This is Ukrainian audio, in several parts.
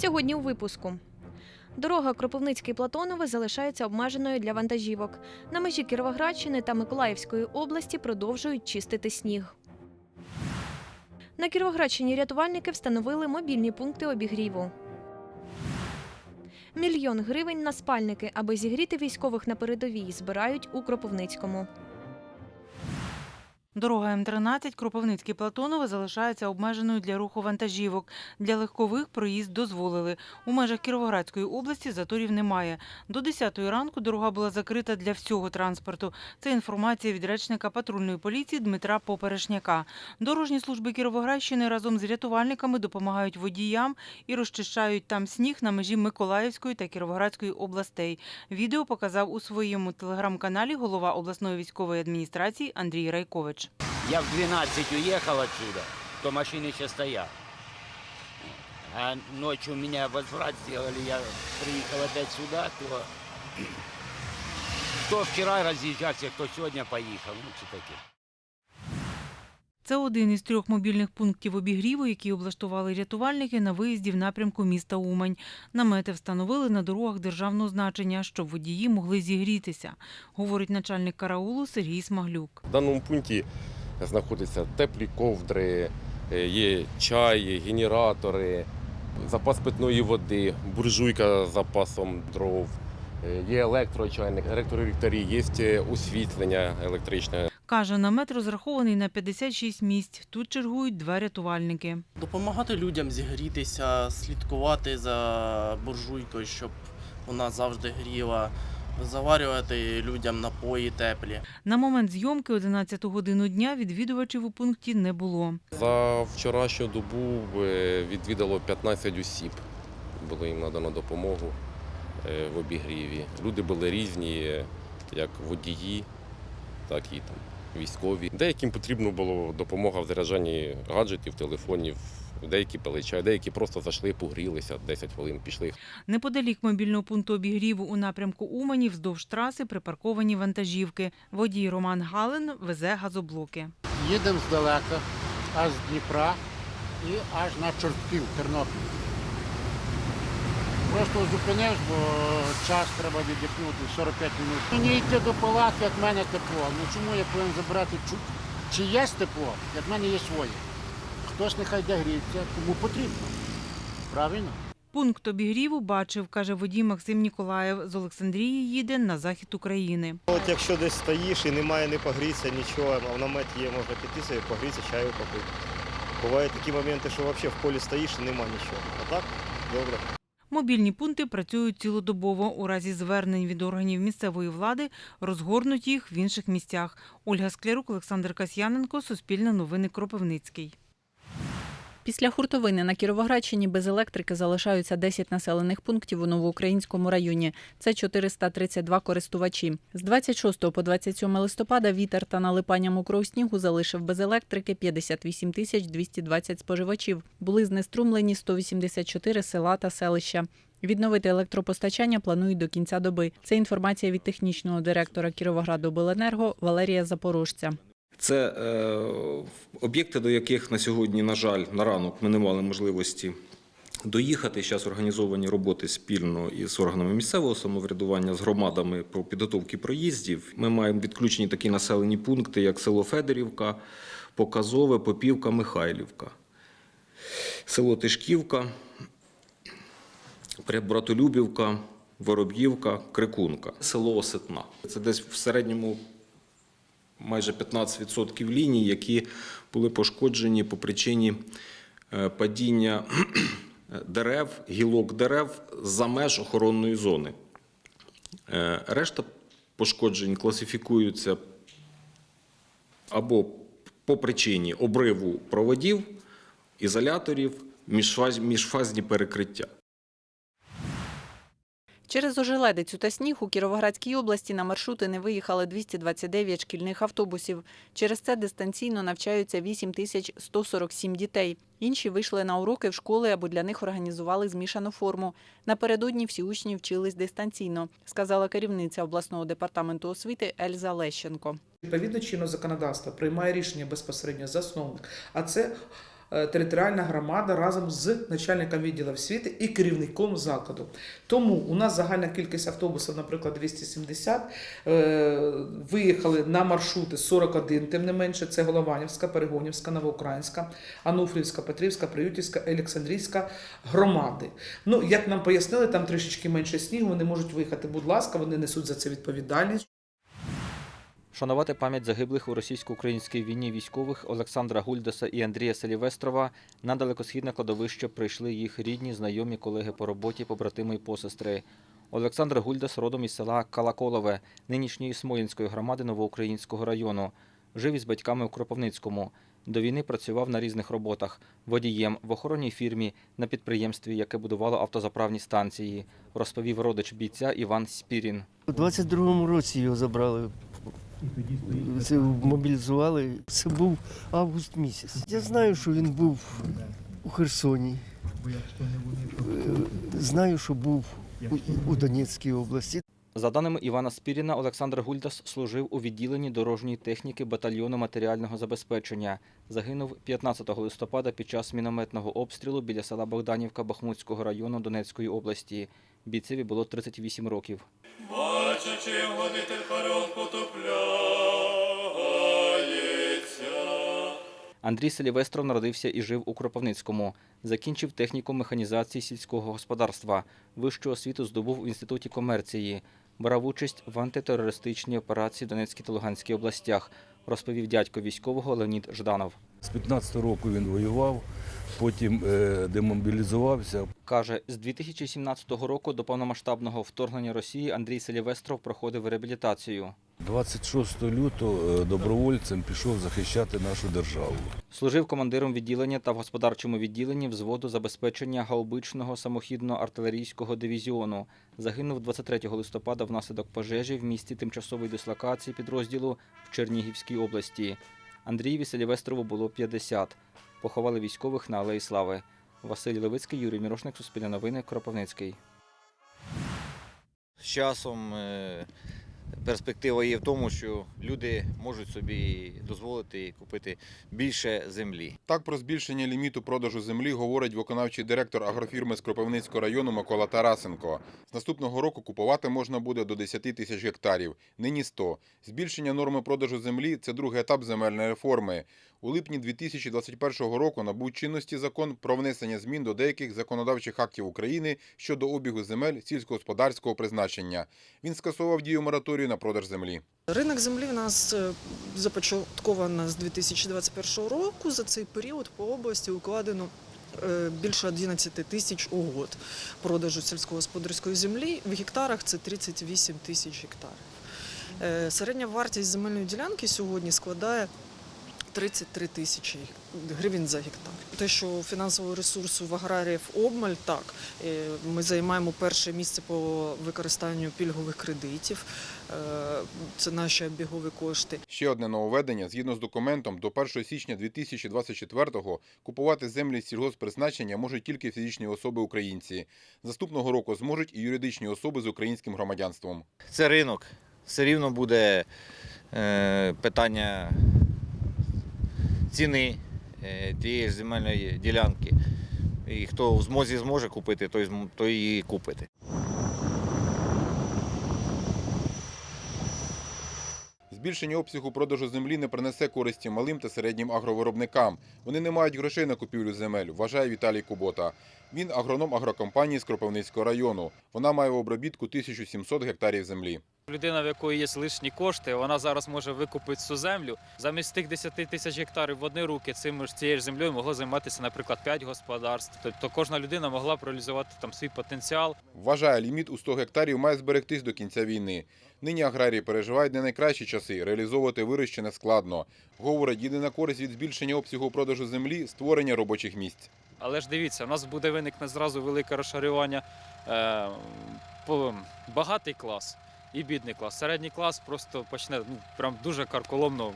Сьогодні у випуску. Дорога Кропивницький Платонове залишається обмеженою для вантажівок. На межі Кіровоградщини та Миколаївської області продовжують чистити сніг. На Кіровоградщині рятувальники встановили мобільні пункти обігріву. Мільйон гривень на спальники, аби зігріти військових на передовій, збирають у Кропивницькому. Дорога М13 Кропивницький Платонове залишається обмеженою для руху вантажівок. Для легкових проїзд дозволили. У межах Кіровоградської області заторів немає. До 10 ранку дорога була закрита для всього транспорту. Це інформація від речника патрульної поліції Дмитра Поперешняка. Дорожні служби Кіровоградщини разом з рятувальниками допомагають водіям і розчищають там сніг на межі Миколаївської та Кіровоградської областей. Відео показав у своєму телеграм-каналі голова обласної військової адміністрації Андрій Райкович. Я в 12 уехал отсюда, то машины еще стоят. А ночью меня возврат сделали, я приехал опять сюда, то кто вчера разъезжался, кто сегодня поехал, ну все таки. Це один із трьох мобільних пунктів обігріву, які облаштували рятувальники на виїзді в напрямку міста Умань. Намети встановили на дорогах державного значення, щоб водії могли зігрітися, говорить начальник караулу Сергій Смаглюк. В даному пункті знаходяться теплі ковдри, е, є чай, генератори, запас питної води, буржуйка з запасом дров, е, є електрочайник, електроліхтарі, є е, освітлення електричне. Каже, намет розрахований на 56 місць. Тут чергують два рятувальники. Допомагати людям зігрітися, слідкувати за буржуйкою, щоб вона завжди гріла, заварювати людям напої теплі. На момент зйомки 11 годину дня відвідувачів у пункті не було. За вчорашню добу е, відвідало 15 осіб. Було їм надано допомогу е, в обігріві. Люди були різні, е, як водії, так і там військові. Деяким потрібно було допомога в заряджанні гаджетів, телефонів. Деякі пили чай, деякі просто зайшли, погрілися 10 хвилин, пішли. Неподалік мобільного пункту обігріву у напрямку Умані вздовж траси припарковані вантажівки. Водій Роман Галин везе газоблоки. Їдемо здалека, аж з Дніпра і аж на Чортків, Тернопіль. Просто зупинився, бо час треба віддихнути 45 минут. Мені йти до палатки, як в мене тепло. Ну чому я повинен забирати чу- чиєсь тепло, як в мене є своє. Хтось нехай де гріється, кому потрібно. Правильно? Пункт обігріву бачив, каже водій Максим Ніколаєв. З Олександрії їде на захід України. От якщо десь стоїш і немає не погрітися, нічого, а в наметі є, можна піти собі погрітися, чаю попити. Бувають такі моменти, що взагалі в полі стоїш і нема нічого. А так, добре. Мобільні пункти працюють цілодобово. У разі звернень від органів місцевої влади розгорнуть їх в інших місцях. Ольга Склярук, Олександр Касьяненко, Суспільне новини Кропивницький. Після хуртовини на Кіровоградщині без електрики залишаються 10 населених пунктів у Новоукраїнському районі. Це 432 користувачі. З 26 по 27 листопада вітер та налипання мокрого снігу залишив без електрики 58 тисяч 220 споживачів. Були знеструмлені 184 села та селища. Відновити електропостачання планують до кінця доби. Це інформація від технічного директора Кіровоградобленерго Валерія Запорожця. Це е, об'єкти, до яких на сьогодні, на жаль, на ранок ми не мали можливості доїхати. Зараз організовані роботи спільно із органами місцевого самоврядування, з громадами по підготовці проїздів. Ми маємо відключені такі населені пункти, як село Федорівка, Показове, Попівка, Михайлівка, село Тишківка, Братолюбівка, Вороб'ївка, Крикунка, село Осетна. Це десь в середньому майже 15% ліній, які були пошкоджені по причині е, падіння дерев, гілок дерев за меж охоронної зони. Е, Решта пошкоджень класифікуються або по причині обриву проводів, ізоляторів, міжфазні перекриття. Через ожеледицю та сніг у Кіровоградській області на маршрути не виїхали 229 шкільних автобусів. Через це дистанційно навчаються 8147 дітей. Інші вийшли на уроки в школи або для них організували змішану форму. Напередодні всі учні вчились дистанційно, сказала керівниця обласного департаменту освіти Ельза Лещенко. Відповідно чинного законодавства приймає рішення безпосередньо засновник, а це територіальна громада разом з начальником відділу освіти і керівником закладу. Тому у нас загальна кількість автобусів, наприклад, 270, е, виїхали на маршрути 41, тим не менше, це Голованівська, Перегонівська, Новоукраїнська, Ануфрівська, Петрівська, Приютівська, Олександрійська громади. Ну, як нам пояснили, там трішечки менше снігу, вони можуть виїхати. Будь ласка, вони несуть за це відповідальність. Шанувати пам'ять загиблих у російсько-українській війні військових Олександра Гульдаса і Андрія Селівестрова на далекосхідне кладовище прийшли їх рідні, знайомі, колеги по роботі, побратими і посестри. Олександр Гульдас родом із села Калаколове, нинішньої Смолінської громади Новоукраїнського району. Жив із батьками у Кропивницькому. До війни працював на різних роботах водієм в охоронній фірмі на підприємстві, яке будувало автозаправні станції, розповів родич бійця Іван Спірін. У 22-му році його забрали. Це мобілізували. Це був август місяць. Я знаю, що він був у Херсоні. Е, Знаю, що був у, Донецькій області. За даними Івана Спіріна, Олександр Гульдас служив у відділенні дорожньої техніки батальйону матеріального забезпечення. Загинув 15 листопада під час мінометного обстрілу біля села Богданівка Бахмутського району Донецької області. Бійцеві було 38 років. Андрій Селівестров народився і жив у Кропивницькому. Закінчив техніку механізації сільського господарства. Вищу освіту здобув у інституті комерції. Брав участь в антитерористичній операції в Донецькій та Луганській областях, розповів дядько військового Леонід Жданов. З 15 року він воював, потім е, демобілізувався. Каже, з 2017 року до повномасштабного вторгнення Росії Андрій Селівестров проходив реабілітацію. 26 лютого е, добровольцем пішов захищати нашу державу. Служив командиром відділення та в господарчому відділенні взводу забезпечення гаубичного самохідного артилерійського дивізіону. Загинув 23 листопада внаслідок пожежі в місті тимчасової дислокації підрозділу в Чернігівській області. Андрієві Селівестрову було 50. Поховали військових на Алеї Слави. Василь Левицький, Юрій Мірошник, Суспільне новини, Кропивницький. З часом е, перспектива є в тому, що люди можуть собі дозволити купити більше землі. Так про збільшення ліміту продажу землі говорить виконавчий директор агрофірми з Кропивницького району Микола Тарасенко. З наступного року купувати можна буде до 10 тисяч гектарів, нині 100. Збільшення норми продажу землі це другий етап земельної реформи. У липні 2021 року набув чинності закон про внесення змін до деяких законодавчих актів України щодо обігу земель сільськогосподарського призначення. Він скасував дію мораторію на продаж землі. Ринок землі в нас е, започатковано з 2021 року. За цей період по області укладено е, більше 11 тисяч угод продажу сільськогосподарської землі. В гектарах це 38 тисяч гектарів. Е, Середня вартість земельної ділянки сьогодні складає 33 тисячі гривень за гектар. Те, що фінансового ресурсу в аграріїв обмаль, так. Е, Ми займаємо перше місце по використанню пільгових кредитів. Е, Це наші обігові кошти. Ще одне нововведення. Згідно з документом, до 1 січня 2024-го купувати землі сільгосппризначення можуть тільки фізичні особи українці. Наступного року зможуть і юридичні особи з українським громадянством. Це ринок. Все рівно буде е, питання ціни е, тієї земельної ділянки. І хто в змозі зможе купити, той, той і купить. Збільшення обсягу продажу землі не принесе користі малим та середнім агровиробникам. Вони не мають грошей на купівлю земель, вважає Віталій Кубота. Він агроном агрокомпанії з Кропивницького району. Вона має в обробітку 1700 гектарів землі. Людина, в якої є лишні кошти, вона зараз може викупити цю землю. Замість тих 10 тисяч гектарів в одні руки цим цією ж землею могло займатися, наприклад, 5 господарств. Тобто кожна людина могла б реалізувати там свій потенціал. Вважає, ліміт у 100 гектарів має зберегтись до кінця війни. Нині аграрії переживають не найкращі часи, реалізовувати вирощене складно. Говорить, єдина користь від збільшення обсягу продажу землі створення робочих місць. Але ж дивіться, у нас буде виникне зразу велике розшарювання. Е, багатий клас і бідний клас. Середній клас просто почне ну, прям дуже карколомно,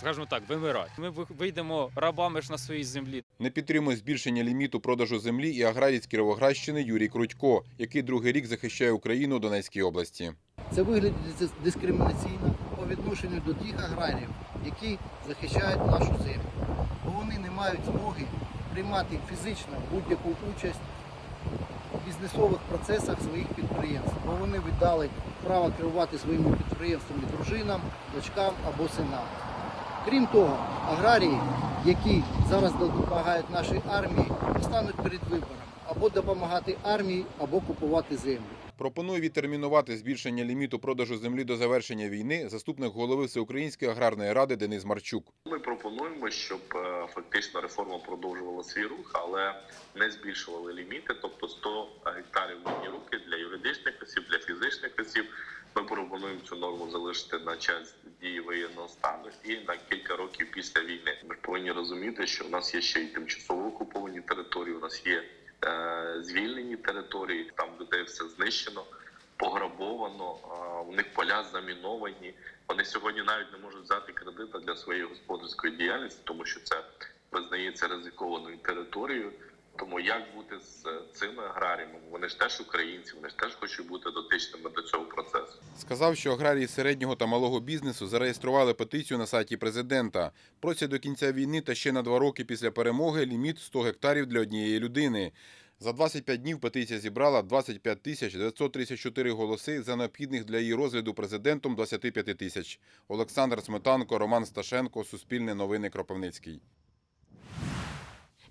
скажімо так, вимирати. Ми вийдемо рабами ж на своїй землі. Не підтримує збільшення ліміту продажу землі і аграрій з Кіровоградщини Юрій Крутько, який другий рік захищає Україну у Донецькій області. Це виглядає дис- дискримінаційно по відношенню до тих аграріїв, які захищають нашу землю. Бо вони не мають змоги приймати фізично будь-яку участь бізнесових процесах своїх підприємств, бо вони віддали право керувати своїми підприємствами дружинам, дочкам або синам. Крім того, аграрії, які зараз допомагають нашій армії, стануть перед вибором або допомагати армії, або купувати землю. Пропонує відтермінувати збільшення ліміту продажу землі до завершення війни заступник голови Всеукраїнської аграрної ради Денис Марчук. Ми пропонуємо, щоб е, фактично реформа продовжувала свій рух, але не збільшували ліміти, тобто 100 гектарів одні руки для юридичних осіб, для фізичних осіб. Ми пропонуємо цю норму залишити на час дії воєнного стану і на кілька років після війни. Ми повинні розуміти, що в нас є ще й тимчасово окуповані території. У нас є е, звільнені території, там людей все знищено, пограбовано. У них поля заміновані. Вони сьогодні навіть не можуть взяти кредита для своєї господарської діяльності, тому що це визнається ризикованою територією. Тому як бути з цими аграріями? Вони ж теж українці, вони ж теж хочуть бути дотичними до цього процесу. Сказав, що аграрії середнього та малого бізнесу зареєстрували петицію на сайті президента. Просять до кінця війни та ще на два роки після перемоги ліміт 100 гектарів для однієї людини. За 25 днів петиція зібрала 25 тисяч 934 голоси за необхідних для її розгляду президентом 25 тисяч. Олександр Сметанко, Роман Сташенко, Суспільне новини Кропивницький.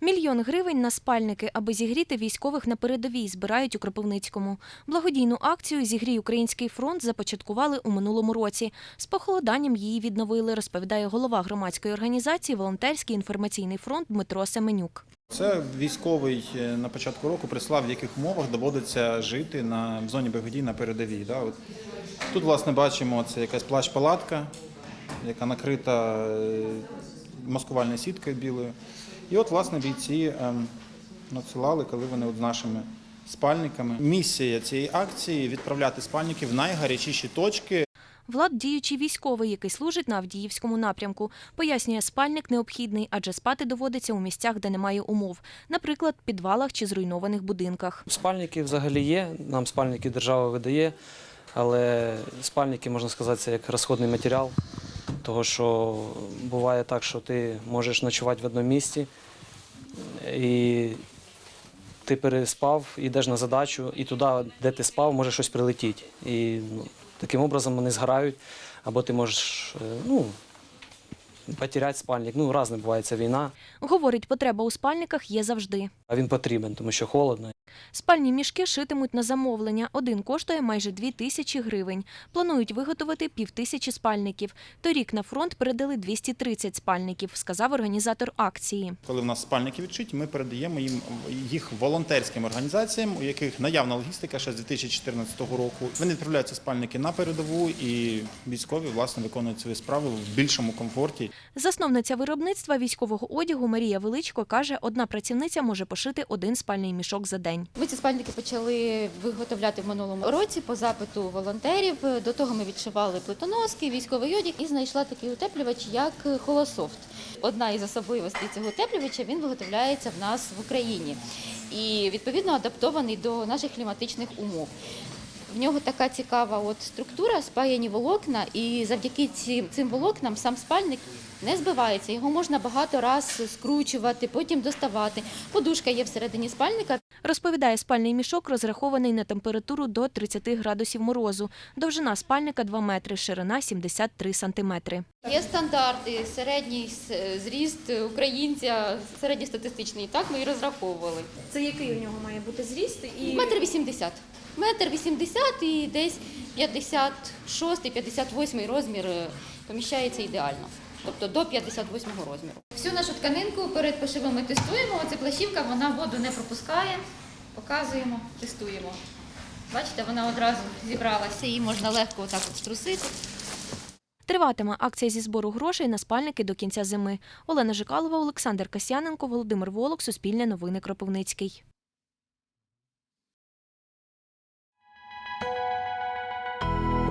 Мільйон гривень на спальники, аби зігріти військових на передовій, збирають у Кропивницькому. Благодійну акцію Зігрій український фронт започаткували у минулому році. З похолоданням її відновили, розповідає голова громадської організації Волонтерський інформаційний фронт Дмитро Семенюк. Це військовий е, на початку року прислав, в яких умовах доводиться жити на в зоні бойових на передовій. Да? От. Тут, власне, бачимо, це якась плащ-палатка, яка накрита е, маскувальною сіткою білою. І от, власне, бійці ем, надсилали, коли вони от з нашими спальниками. Місія цієї акції відправляти спальники в найгарячіші точки. Влад діючий військовий, який служить на Авдіївському напрямку. Пояснює, спальник необхідний, адже спати доводиться у місцях, де немає умов, наприклад, підвалах чи зруйнованих будинках. Спальники взагалі є, нам спальники держава видає, але спальники, можна сказати, це як розходний матеріал, того що буває так, що ти можеш ночувати в одному місці і ти переспав, йдеш на задачу, і туди, де ти спав, може щось прилетіти. І ну, таким образом вони згорають, або ти можеш е, ну, потеряти спальник. Ну, різне буває ця війна, Говорить, потреба у спальниках є завжди. А він потрібен, тому що холодно. Спальні мішки шитимуть на замовлення. Один коштує майже дві тисячі гривень. Планують виготовити півтисячі спальників. Торік на фронт передали 230 спальників, сказав організатор акції. Коли в нас спальники відшиті, ми передаємо їм їх волонтерським організаціям, у яких наявна логістика ще з 2014 року. Вони відправляються спальники на передову, і військові власне виконують свої справи в більшому комфорті. Засновниця виробництва військового одягу Марія Величко каже, одна працівниця може пошити один спальний мішок за день. Ми ці спальники почали виготовляти в минулому році по запиту волонтерів. До того ми відшивали плитоноски, військовий одяг і знайшла такий утеплювач, як Холософт. Одна із особливостей цього утеплювача він виготовляється в нас в Україні і відповідно адаптований до наших кліматичних умов. В нього така цікава от структура, спаяні волокна, і завдяки цим, цим волокнам сам спальник не збивається. Його можна багато раз скручувати, потім доставати. Подушка є всередині спальника. Розповідає, спальний мішок розрахований на температуру до 30 градусів морозу. Довжина спальника 2 метри, ширина 73 сантиметри. Є стандарти, середній зріст українця, середньостатистичний. Так ми і розраховували. Це який у нього має бути зріст? І... Метр вісімдесят. Метр вісімдесят і десь 56-58 розмір е, поміщається ідеально. Тобто до 58 розміру. Всю нашу тканинку перед пошивом тестуємо. Оце плащівка, вона воду не пропускає. Показуємо, тестуємо. Бачите, вона одразу зібралася, її можна легко отак от струсити. Триватиме акція зі збору грошей на спальники до кінця зими. Олена Жикалова, Олександр Касьяненко, Володимир Волок, Суспільне новини Кропивницький.